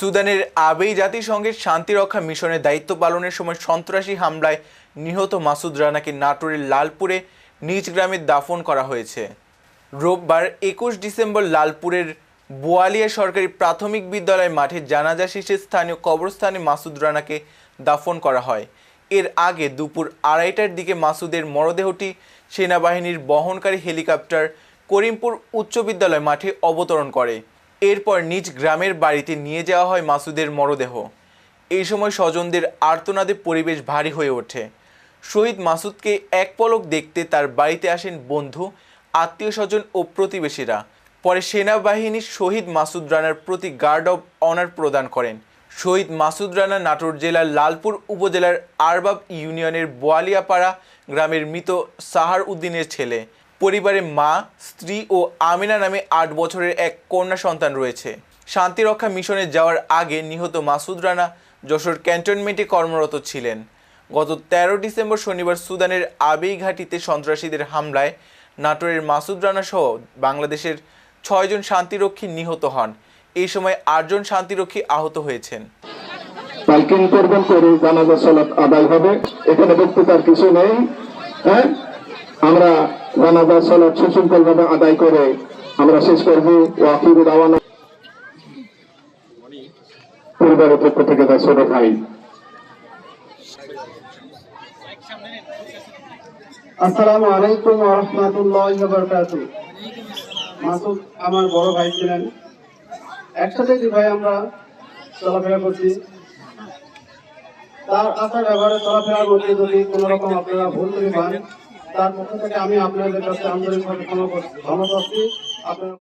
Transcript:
সুদানের আবেই জাতিসংঘের শান্তিরক্ষা মিশনের দায়িত্ব পালনের সময় সন্ত্রাসী হামলায় নিহত মাসুদ রানাকে নাটোরের লালপুরে নিজ গ্রামে দাফন করা হয়েছে। রোববার একুশ ডিসেম্বর লালপুরের বোয়ালিয়া সরকারি প্রাথমিক বিদ্যালয় মাঠে জানাজা শেষে স্থানীয় কবরস্থানে মাসুদ রানাকে দাফন করা হয়। এর আগে দুপুর আড়াইটার দিকে মাসুদের মরদেহটি সেনাবাহিনীর বহনকারী হেলিকপ্টার করিমপুর উচ্চ বিদ্যালয় মাঠে অবতরণ করে। এরপর নিজ গ্রামের বাড়িতে নিয়ে যাওয়া হয় মাসুদের মরদেহ। এই সময় স্বজনদের আর্তনাদে পরিবেশ ভারী হয়ে ওঠে। শহীদ মাসুদকে এক পলক দেখতে তার বাড়িতে আসেন বন্ধু, আত্মীয় স্বজন ও প্রতিবেশীরা। পরে সেনাবাহিনী শহীদ মাসুদ রানার প্রতি গার্ড অব অনার প্রদান করেন। শহীদ মাসুদ রানা নাটোর জেলার লালপুর উপজেলার আরবাব ইউনিয়নের বোয়ালিয়াপাড়া গ্রামের মৃত সাহার উদ্দিনের ছেলে। পরিবারে মা, স্ত্রী ও আমিনা নামে আট বছরের এক কন্যা সন্তান রয়েছে। শান্তিরক্ষা মিশনে যাওয়ার আগে নিহত মাসুদ রানা যশোর ক্যান্টনমেন্টে কর্মরত ছিলেন। গত তেরো ডিসেম্বর শনিবার সুদানের আবেই ঘাটিতে সন্ত্রাসীদের হামলায় নাটোরের মাসুদ রানা সহ বাংলাদেশের ছয়জন শান্তিরক্ষী নিহত হন। এই সময় আটজন শান্তিরক্ষী আহত হয়েছেন। করে জানাজা সালাত আদায় হবে। এখানে বক্তৃতার কিছু নেই হ্যাঁ? আমরা জানাজা সালাত সুশৃঙ্খল ভাবে আদায় করে আমরা শেষ পরিবারের পক্ষ থেকে তার ছোট ভাই। আসসালামু আলাইকুম মাসুদ আমার বড় ভাই ছিলেন। একসাথে দুই ভাই আমরা চলাফেরা করছি। তার আচার ব্যবহারে চলাফেরার মধ্যে যদি কোনো রকম আপনারা ভুল করে পান তার পক্ষ থেকে আমি আপনাদের কাছে আন্তরিকভাবে ক্ষমা করছি। আপনার